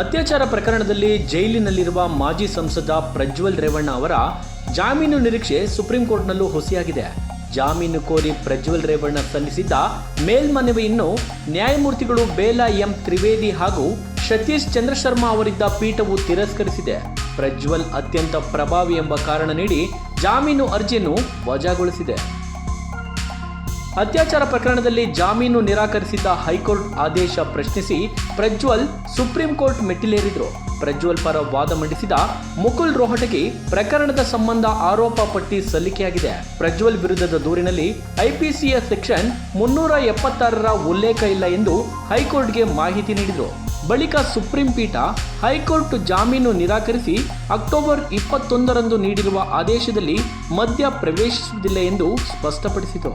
ಅತ್ಯಾಚಾರ ಪ್ರಕರಣದಲ್ಲಿ ಜೈಲಿನಲ್ಲಿರುವ ಮಾಜಿ ಸಂಸದ ಪ್ರಜ್ವಲ್ ರೇವಣ್ಣ ಅವರ ಜಾಮೀನು ನಿರೀಕ್ಷೆ ಸುಪ್ರೀಂ ಕೋರ್ಟ್ನಲ್ಲೂ ಹುಸಿಯಾಗಿದೆ. ಜಾಮೀನು ಕೋರಿ ಪ್ರಜ್ವಲ್ ರೇವಣ್ಣ ಸಲ್ಲಿಸಿದ್ದ ಮೇಲ್ಮನವಿಯನ್ನು ನ್ಯಾಯಮೂರ್ತಿಗಳು ಬೇಲಾ ಎಂ ತ್ರಿವೇದಿ ಹಾಗೂ ಸತೀಶ್ ಚಂದ್ರಶರ್ಮಾ ಅವರಿದ್ದ ಪೀಠವು ತಿರಸ್ಕರಿಸಿದೆ. ಪ್ರಜ್ವಲ್ ಅತ್ಯಂತ ಪ್ರಭಾವಿ ಎಂಬ ಕಾರಣ ನೀಡಿ ಜಾಮೀನು ಅರ್ಜಿಯನ್ನು ವಜಾಗೊಳಿಸಿದೆ. ಅತ್ಯಾಚಾರ ಪ್ರಕರಣದಲ್ಲಿ ಜಾಮೀನು ನಿರಾಕರಿಸಿದ್ದ ಹೈಕೋರ್ಟ್ ಆದೇಶ ಪ್ರಶ್ನಿಸಿ ಪ್ರಜ್ವಲ್ ಸುಪ್ರೀಂ ಕೋರ್ಟ್ ಮೆಟ್ಟಿಲೇರಿದ್ರು. ಪ್ರಜ್ವಲ್ ಪರ ವಾದ ಮಂಡಿಸಿದ ಮುಕುಲ್ ರೋಹಟಗಿ ಪ್ರಕರಣದ ಸಂಬಂಧ ಆರೋಪ ಪಟ್ಟಿ ಸಲ್ಲಿಕೆಯಾಗಿದೆ. ಪ್ರಜ್ವಲ್ ವಿರುದ್ಧದ ದೂರಿನಲ್ಲಿ ಐಪಿಸಿಯ ಸೆಕ್ಷನ್ ಮುನ್ನೂರ ಎಪ್ಪತ್ತಾರರ ಉಲ್ಲೇಖ ಇಲ್ಲ ಎಂದು ಹೈಕೋರ್ಟ್ಗೆ ಮಾಹಿತಿ ನೀಡಿದರು. ಬಳಿಕ ಸುಪ್ರೀಂ ಪೀಠ ಹೈಕೋರ್ಟ್ ಜಾಮೀನು ನಿರಾಕರಿಸಿ ಅಕ್ಟೋಬರ್ ಇಪ್ಪತ್ತೊಂದರಂದು ನೀಡಿರುವ ಆದೇಶದಲ್ಲಿ ಮಧ್ಯ ಪ್ರವೇಶಿಸುವುದಿಲ್ಲ ಎಂದು ಸ್ಪಷ್ಟಪಡಿಸಿತು.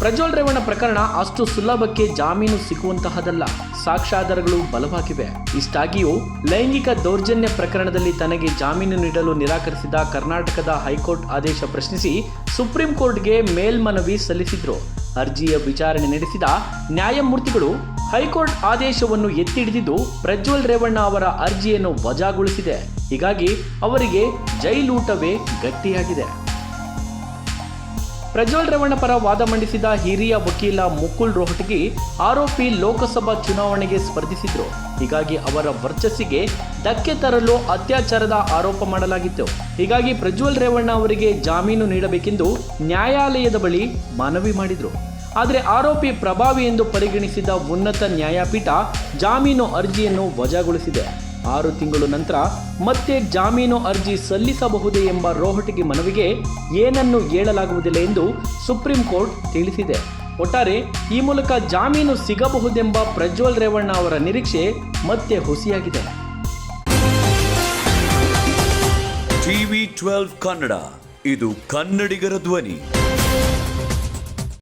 ಪ್ರಜ್ವಲ್ ರೇವಣ್ಣ ಪ್ರಕರಣ ಅಷ್ಟು ಸುಲಭಕ್ಕೆ ಜಾಮೀನು ಸಿಗುವಂತಹದಲ್ಲ. ಸಾಕ್ಷ್ಯಾಧಾರಗಳು ಬಲವಾಗಿವೆ. ಇಷ್ಟಾಗಿಯೂ, ಲೈಂಗಿಕ ದೌರ್ಜನ್ಯ ಪ್ರಕರಣದಲ್ಲಿ ತನಗೆ ಜಾಮೀನು ನೀಡಲು ನಿರಾಕರಿಸಿದ ಕರ್ನಾಟಕದ ಹೈಕೋರ್ಟ್ ಆದೇಶ ಪ್ರಶ್ನಿಸಿ ಸುಪ್ರೀಂ ಕೋರ್ಟ್ಗೆ ಮೇಲ್ಮನವಿ ಸಲ್ಲಿಸಿದ್ರು. ಅರ್ಜಿಯ ವಿಚಾರಣೆ ನಡೆಸಿದ ನ್ಯಾಯಮೂರ್ತಿಗಳು ಹೈಕೋರ್ಟ್ ಆದೇಶವನ್ನು ಎತ್ತಿಡಿದಿದ್ದು ಪ್ರಜ್ವಲ್ ರೇವಣ್ಣ ಅವರ ಅರ್ಜಿಯನ್ನು ವಜಾಗೊಳಿಸಿದೆ. ಹೀಗಾಗಿ ಅವರಿಗೆ ಜೈಲೂಟವೇ ಗಟ್ಟಿಯಾಗಿದೆ. ಪ್ರಜ್ವಲ್ ರೇವಣ್ಣ ಪರ ವಾದ ಮಂಡಿಸಿದ ಹಿರಿಯ ವಕೀಲ ಮುಕುಲ್ ರೋಹಟಗಿ ಆರೋಪಿ ಲೋಕಸಭಾ ಚುನಾವಣೆಗೆ ಸ್ಪರ್ಧಿಸಿದ್ರು. ಹೀಗಾಗಿ ಅವರ ವರ್ಚಸ್ಸಿಗೆ ಧಕ್ಕೆ ತರಲು ಅತ್ಯಾಚಾರದ ಆರೋಪ ಮಾಡಲಾಗಿತ್ತು. ಹೀಗಾಗಿ ಪ್ರಜ್ವಲ್ ರೇವಣ್ಣ ಅವರಿಗೆ ಜಾಮೀನು ನೀಡಬೇಕೆಂದು ನ್ಯಾಯಾಲಯದ ಬಳಿ ಮನವಿ ಮಾಡಿದ್ರು. ಆದರೆ ಆರೋಪಿ ಪ್ರಭಾವಿ ಎಂದು ಪರಿಗಣಿಸಿದ ಉನ್ನತ ನ್ಯಾಯಪೀಠ ಜಾಮೀನು ಅರ್ಜಿಯನ್ನು ವಜಾಗೊಳಿಸಿದೆ. ಆರು ತಿಂಗಳು ನಂತರ ಮತ್ತೆ ಜಾಮೀನು ಅರ್ಜಿ ಸಲ್ಲಿಸಬಹುದೇ ಎಂಬ ರೋಹಟಗಿ ಮನವಿಗೆ ಏನನ್ನು ಹೇಳಲಾಗುವುದಿಲ್ಲ ಎಂದು ಸುಪ್ರೀಂ ಕೋರ್ಟ್ ತಿಳಿಸಿದೆ. ಒಟ್ಟಾರೆ ಈ ಮೂಲಕ ಜಾಮೀನು ಸಿಗಬಹುದೆಂಬ ಪ್ರಜ್ವಲ್ ರೇವಣ್ಣ ಅವರ ನಿರೀಕ್ಷೆ ಮತ್ತೆ ಹುಸಿಯಾಗಿದೆ. ಟಿವಿ ಟ್ವೆಲ್ವ್ ಕನ್ನಡ, ಇದು ಕನ್ನಡಿಗರ ಧ್ವನಿ.